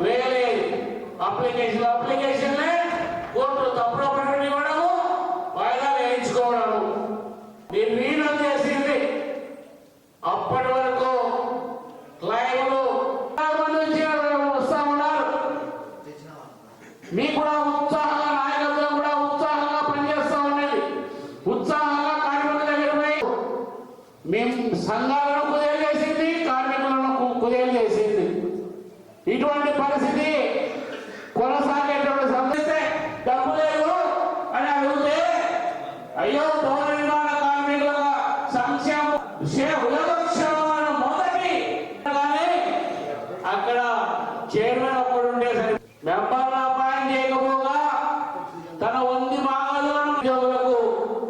వేయలేదు. అప్లికేషన్ అప్లికేషన్లే కోర్టులు తప్పుడు ప్రకటన ఇవ్వడము వాయిదా వేయించుకోవడము. నేను వీలు చేసింది. అప్పటి వరకు క్లైములు చాలా వస్తా ఉన్నారు. మీకు కూడా ఉత్సాహంగా నాయకత్వం కూడా ఉత్సాహంగా పనిచేస్తా ఉన్నది ఉత్సాహంగా కార్మికుల దగ్గర పోయి మేము సంఘాలను కుదేలు చేసింది కార్మికులను కు- కుదేలు చేసింది ఇటువంటి పరిస్థితి కొనసాగేటువంటి సంబంధిస్తే డబ్బు లేదు అని అడిగితే అయ్యో భవన నిర్మాణ కార్మికుల సంక్షేమ శే- ఉదయక్షేమమైన మొదటి కానీ అక్కడ చైర్మన్ ఒకడు ఉండేసరికి మెంబర్ల అపాయింట్ చేయకపోగా తన వంది భాగాలను ఉద్యోగులకు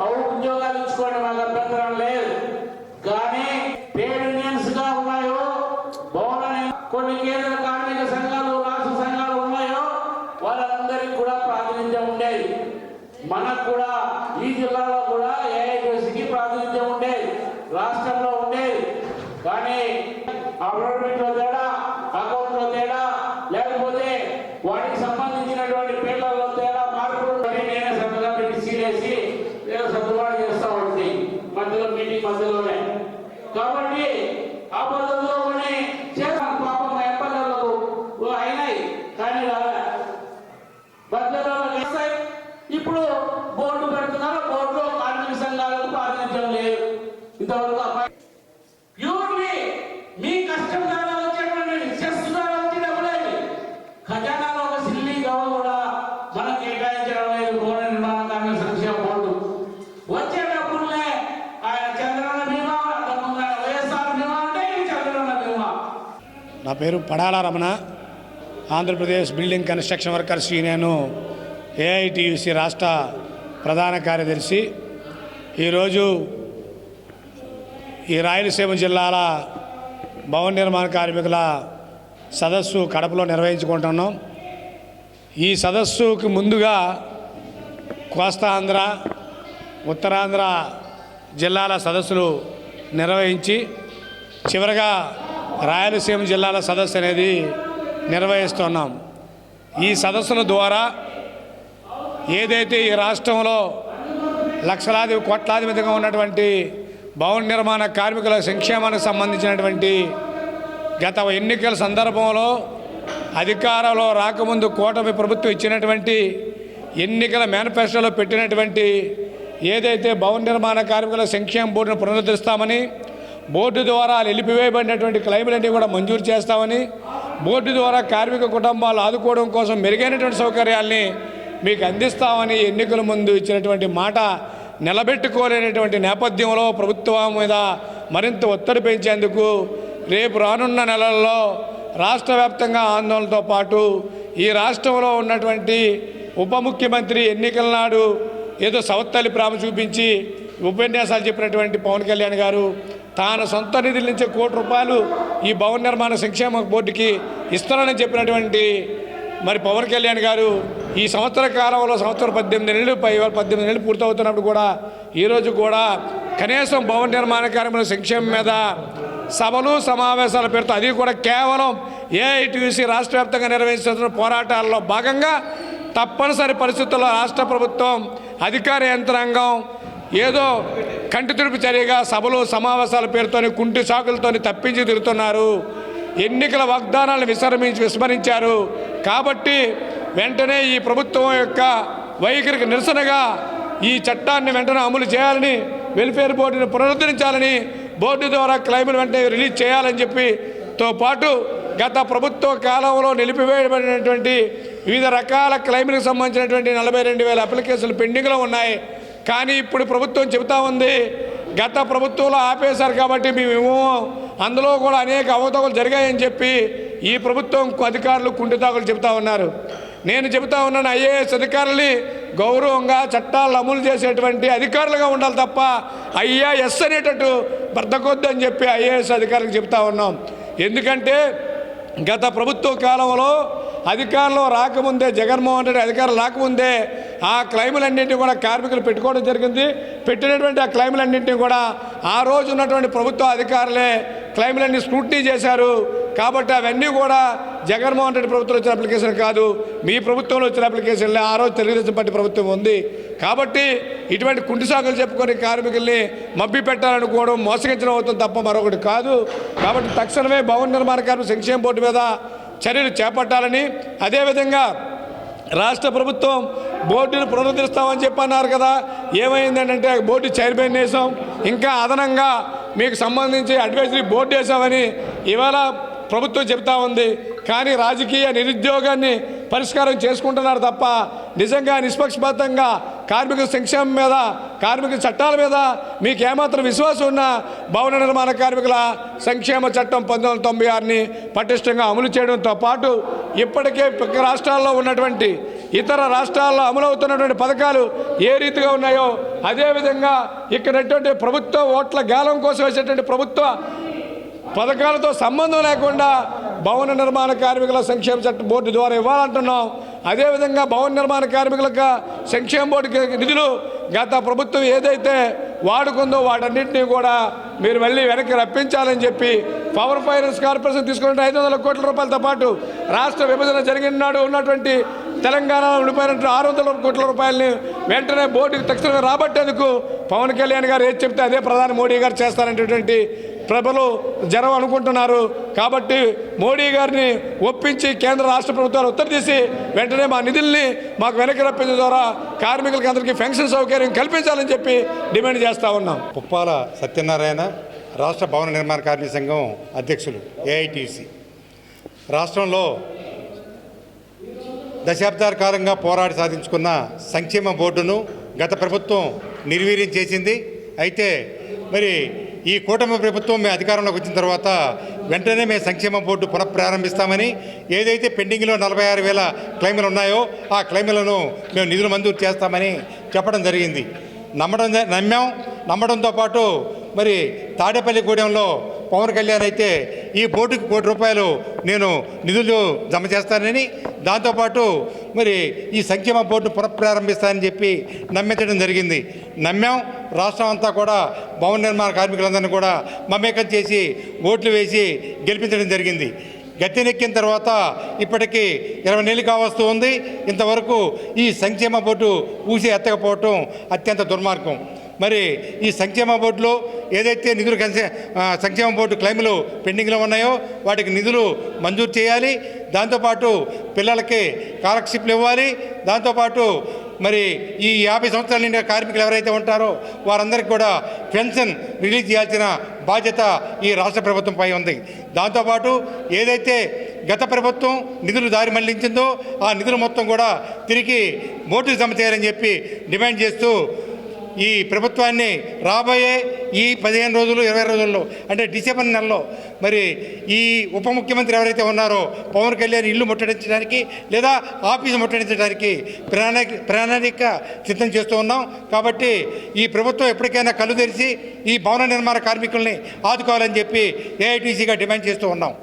అవు ఉద్యోగాలు ఇచ్చుకోవడం మాకు అభ్యంతరం లేదు కానీ ట్రేడ్ యూనియన్స్గా ఉన్నాయో భవన ని- కొన్ని కేంద్ర కార్మిక సంఘాలు రాష్ట్ర సంఘాలు ఉన్నాయో వాళ్ళందరికీ కూడా ప్రాతినిధ్యం ఉండేది. మనకు కూడా ఈ జిల్లాలో కూడా ఏఐటీసీకి ప్రాతినిధ్యం ఉండేది. రాష్ట్రంలో ఉండేది. కానీ అప్రోమెంట్లో తేడా ఇప్పుడు బోర్డు పెడుతున్నారు. బోర్డులో కార్మిక సంఘాలకు ప్రాతినిధ్యం లేదు. ఇంతవరకు అబ్బాయి ప్యూర్లీ మీ కష్టం ద్వారా వచ్చేటువంటి సెస్ ద్వారా వచ్చే డబ్బులేవి ఖజానాలో ఒక సిల్లీ గవ కూడా మనకు కేటాయించడం లేదు. భవన నిర్మాణ కార్మిక సంక్షేమ బోర్డు. వచ్చే ఆయన చంద్రన్న బీమా వైఎస్ఆర్ బీమా అంటే ఇది చంద్రన్న బీమా నా పేరు Padala Ramana. Andhra Pradesh building construction workers union AITUC రాష్ట్ర ప్రధాన కార్యదర్శి. ఈరోజు ఈ రాయలసీమ జిల్లాల భవన నిర్మాణ కార్మికుల సదస్సు కడపలో నిర్వహించుకుంటున్నాం. ఈ సదస్సుకు ముందుగా కోస్తా ఆంధ్ర ఉత్తరాంధ్ర జిల్లాల సదస్సులు నిర్వహించి చివరగా రాయలసీమ జిల్లాల సదస్సు అనేది నిర్వహిస్తున్నాం. ఈ సదస్సుల ద్వారా ఏదైతే ఈ రాష్ట్రంలో లక్షలాది కోట్లాది మీదుగా ఉన్నటువంటి భవన నిర్మాణ కార్మికుల సంక్షేమానికి సంబంధించినటువంటి గత ఎన్నికల సందర్భంలో అధికారంలో రాకముందు కూటమి ప్రభుత్వం ఇచ్చినటువంటి ఎన్నికల మేనిఫెస్టోలో పెట్టినటువంటి ఏదైతే భవన నిర్మాణ కార్మికుల సంక్షేమ బోర్డును పునరుద్ధరిస్తామని బోర్డు ద్వారా నిలిపివేయబడినటువంటి క్లైములన్నీ కూడా మంజూరు చేస్తామని బోర్డు ద్వారా కార్మిక కుటుంబాలు ఆదుకోవడం కోసం మెరుగైనటువంటి సౌకర్యాల్ని మీకు అందిస్తామని ఎన్నికల ముందు ఇచ్చినటువంటి మాట నిలబెట్టుకోలేనటువంటి నేపథ్యంలో ప్రభుత్వం మీద మరింత ఒత్తిడి పెంచేందుకు రేపు రానున్న నెలల్లో రాష్ట్ర వ్యాప్తంగా ఆందోళనతో పాటు ఈ రాష్ట్రంలో ఉన్నటువంటి ఉప ముఖ్యమంత్రి ఎన్నికల నాడు ఏదో సవత్తల్లి ప్రామ చూపించి ఉపన్యాసాలు చెప్పినటువంటి పవన్ కళ్యాణ్ గారు తాను సొంత నిధుల నుంచి కోటి రూపాయలు ఈ భవన నిర్మాణ సంక్షేమ బోర్డుకి ఇస్తానని చెప్పినటువంటి మరి పవన్ కళ్యాణ్ గారు ఈ సంవత్సర కాలంలో సంవత్సరం పద్దెనిమిది నెలలు పై పద్దెనిమిది నెలలు పూర్తవుతున్నప్పుడు కూడా ఈరోజు కూడా కనీసం భవన నిర్మాణ కార్మికుల సంక్షేమం మీద సభలు సమావేశాల పేరుతో అది కూడా కేవలం ఏఐటీసీ రాష్ట్ర వ్యాప్తంగా నిర్వహిస్తున్న పోరాటాల్లో భాగంగా తప్పనిసరి పరిస్థితుల్లో రాష్ట్ర ప్రభుత్వం అధికార యంత్రాంగం ఏదో కంటి తుడుపు చర్యగా సభలు సమావేశాల పేరుతోని కుంటి సాకులతోని తప్పించి తిరుగుతున్నారు. ఎన్నికల వాగ్దానాలను విస్మరించి విస్మరించారు. కాబట్టి వెంటనే ఈ ప్రభుత్వం యొక్క వైఖరికి నిరసనగా ఈ చట్టాన్ని వెంటనే అమలు చేయాలని వెల్ఫేర్ బోర్డుని పునరుద్ధరించాలని బోర్డు ద్వారా క్లైమ్ను వెంటనే రిలీజ్ చేయాలని చెప్పి తో పాటు గత ప్రభుత్వ కాలంలో నిలిపివేయబడినటువంటి వివిధ రకాల క్లైములకు సంబంధించినటువంటి నలభై రెండు వేల అప్లికేషన్లు పెండింగ్లో ఉన్నాయి. కానీ ఇప్పుడు ప్రభుత్వం చెబుతా ఉంది గత ప్రభుత్వంలో ఆపేశారు కాబట్టి మేము అందులో కూడా అనేక అవతకలు జరిగాయని చెప్పి ఈ ప్రభుత్వం అధికారులు కుంటితాకులు చెబుతా ఉన్నారు. నేను చెబుతా ఉన్నాను ఐఏఎస్ అధికారుల్ని గౌరవంగా చట్టాలను అమలు చేసేటువంటి అధికారులుగా ఉండాలి తప్ప అయ్యా ఎస్ అనేటట్టు బద్దకొద్దు అని చెప్పి ఐఏఎస్ అధికారులకు చెబుతా ఉన్నాం. ఎందుకంటే గత ప్రభుత్వ కాలంలో అధికారంలో రాకముందే జగన్మోహన్ రెడ్డి అధికారం రాకముందే ఆ క్లైములన్నింటినీ కూడా కార్మికులు పెట్టుకోవడం జరిగింది. పెట్టినటువంటి ఆ క్లైములన్నింటినీ కూడా ఆ రోజు ఉన్నటువంటి ప్రభుత్వ అధికారులే క్లైములన్నీ స్క్రూటినీ చేశారు. కాబట్టి అవన్నీ కూడా జగన్మోహన్ రెడ్డి ప్రభుత్వం వచ్చిన అప్లికేషన్ కాదు. మీ ప్రభుత్వంలో వచ్చిన అప్లికేషన్లే. ఆ రోజు తెలుగుదేశం పార్టీ ప్రభుత్వం ఉంది. కాబట్టి ఇటువంటి కుంటి సాకులు చెప్పుకొని కార్మికుల్ని మబ్బి పెట్టాలనుకోవడం మోసగించడం అవుతుంది తప్ప మరొకటి కాదు. కాబట్టి తక్షణమే భవన నిర్మాణ కార్మిక సంక్షేమ బోర్డు మీద చర్యలు చేపట్టాలని అదేవిధంగా రాష్ట్ర ప్రభుత్వం బోర్డును పునరుద్ధరిస్తామని చెప్పన్నారు కదా. ఏమైందంటే బోర్డు చైర్మన్ వేసాం ఇంకా అదనంగా మీకు సంబంధించి అడ్వైజరీ బోర్డు వేసామని ఇవాళ ప్రభుత్వం చెప్తా ఉంది. కానీ రాజకీయ నిరుద్యోగాన్ని పరిష్కారం చేసుకుంటున్నారు తప్ప నిజంగా నిష్పక్షపాతంగా కార్మిక సంక్షేమం మీద కార్మిక చట్టాల మీద మీకు ఏమాత్రం విశ్వాసం ఉన్నా భవన నిర్మాణ కార్మికుల సంక్షేమ చట్టం పంతొమ్మిది వందల తొంభై ఆరుని పటిష్టంగా అమలు చేయడంతో పాటు ఇప్పటికే రాష్ట్రాల్లో ఉన్నటువంటి ఇతర రాష్ట్రాల్లో అమలవుతున్నటువంటి పథకాలు ఏ రీతిగా ఉన్నాయో అదేవిధంగా ఇక్కడ ప్రభుత్వ ఓట్ల గాలం కోసం వేసేటువంటి ప్రభుత్వ పథకాలతో సంబంధం లేకుండా భవన నిర్మాణ కార్మికుల సంక్షేమ చట్ట బోర్డు ద్వారా ఇవ్వాలంటున్నాం. అదేవిధంగా భవన నిర్మాణ కార్మికులకు సంక్షేమ బోర్డుకి నిధులు గత ప్రభుత్వం ఏదైతే వాడుకుందో వాటన్నింటినీ కూడా మీరు మళ్ళీ వెనక్కి రప్పించాలని చెప్పి పవర్ ఫైనాన్స్ కార్పొరేషన్ తీసుకున్న ఐదు వందల కోట్ల రూపాయలతో పాటు రాష్ట్ర విభజన జరిగినాడు ఉన్నటువంటి తెలంగాణలో ఉండిపోయినట్టు ఆరు వందల కోట్ల రూపాయలని వెంటనే బోర్డుకి తక్షణమే రాబట్టేందుకు పవన్ కళ్యాణ్ గారు ఏది చెప్తే అదే ప్రధాని మోడీ గారు చేస్తారనేటువంటి ప్రభలు జనం అనుకుంటున్నారు. కాబట్టి మోడీ గారిని ఒప్పించి కేంద్ర రాష్ట్ర ప్రభుత్వాలు ఉత్తర తీసి వెంటనే మా నిధుల్ని మాకు వెనక్కి రప్పించడం ద్వారా కార్మికులకి అందరికీ పెన్షన్ సౌకర్యం కల్పించాలని చెప్పి డిమాండ్ చేస్తూ ఉన్నాం. పుప్పాల సత్యనారాయణ రాష్ట్ర భవన నిర్మాణ కార్మిక సంఘం అధ్యక్షులు ఏఐటిసి రాష్ట్రంలో దశాబ్దాల కాలంగా పోరాడి సాధించుకున్న సంక్షేమ బోర్డును గత ప్రభుత్వం నిర్వీర్యం చేసింది. అయితే మరి ఈ కూటమి ప్రభుత్వం మేము అధికారంలోకి వచ్చిన తర్వాత వెంటనే మేము సంక్షేమ బోర్డు పునఃప్రారంభిస్తామని ఏదైతే పెండింగ్లో నలభై ఆరు వేల క్లైములు ఉన్నాయో ఆ క్లైములను మేము నిధులు మంజూరు చేస్తామని చెప్పడం జరిగింది. నమ్మడం నమ్మాం. నమ్మడంతో పాటు మరి తాడేపల్లిగూడెంలో పవన్ కళ్యాణ్ అయితే ఈ బోర్డుకి కోటి రూపాయలు నేను నిధులు జమ చేస్తానని దాంతోపాటు మరి ఈ సంక్షేమ బోర్డు పునఃప్రారంభిస్తానని చెప్పి నమ్మించడం జరిగింది. నమ్మాం. రాష్ట్రం అంతా కూడా భవన నిర్మాణ కార్మికులందరినీ కూడా మమేకం చేసి ఓట్లు వేసి గెలిపించడం జరిగింది. గట్టెనెక్కిన తర్వాత ఇప్పటికీ ఇరవై నెలలు కావస్తూ ఉంది. ఇంతవరకు ఈ సంక్షేమ బోర్డు ఊసి ఎత్తకపోవటం అత్యంత దుర్మార్గం. మరి ఈ సంక్షేమ బోర్డులో ఏదైతే నిధులు కన్సే సంక్షేమ బోర్డు క్లైములు పెండింగ్లో ఉన్నాయో వాటికి నిధులు మంజూరు చేయాలి. దాంతోపాటు పిల్లలకి స్కాలర్షిప్లు ఇవ్వాలి. దాంతోపాటు మరి ఈ యాభై సంవత్సరాల నిండా కార్మికులు ఎవరైతే ఉంటారో వారందరికీ కూడా పెన్షన్ రిలీజ్ చేయాల్సిన బాధ్యత ఈ రాష్ట్ర ప్రభుత్వంపై ఉంది. దాంతోపాటు ఏదైతే గత ప్రభుత్వం నిధులు దారి మళ్ళించిందో ఆ నిధులు మొత్తం కూడా తిరిగి బోర్డుకు జమ చేయాలని చెప్పి డిమాండ్ చేస్తూ ఈ ప్రభుత్వాన్ని రాబోయే ఈ పదిహేను రోజులు ఇరవై రోజుల్లో అంటే డిసెంబర్ నెలలో మరి ఈ ఉప ముఖ్యమంత్రి ఎవరైతే ఉన్నారో పవన్ కళ్యాణ్ ఇల్లు ముట్టడించడానికి లేదా ఆఫీసు ముట్టడించడానికి ప్రణాళిక ప్రణాళిక సిద్ధం చేస్తూ ఉన్నాం. కాబట్టి ఈ ప్రభుత్వం ఎప్పటికైనా కళ్ళు తెరిచి ఈ భవన నిర్మాణ కార్మికుల్ని ఆదుకోవాలని చెప్పి ఏఐటీసీగా డిమాండ్ చేస్తూ ఉన్నాం.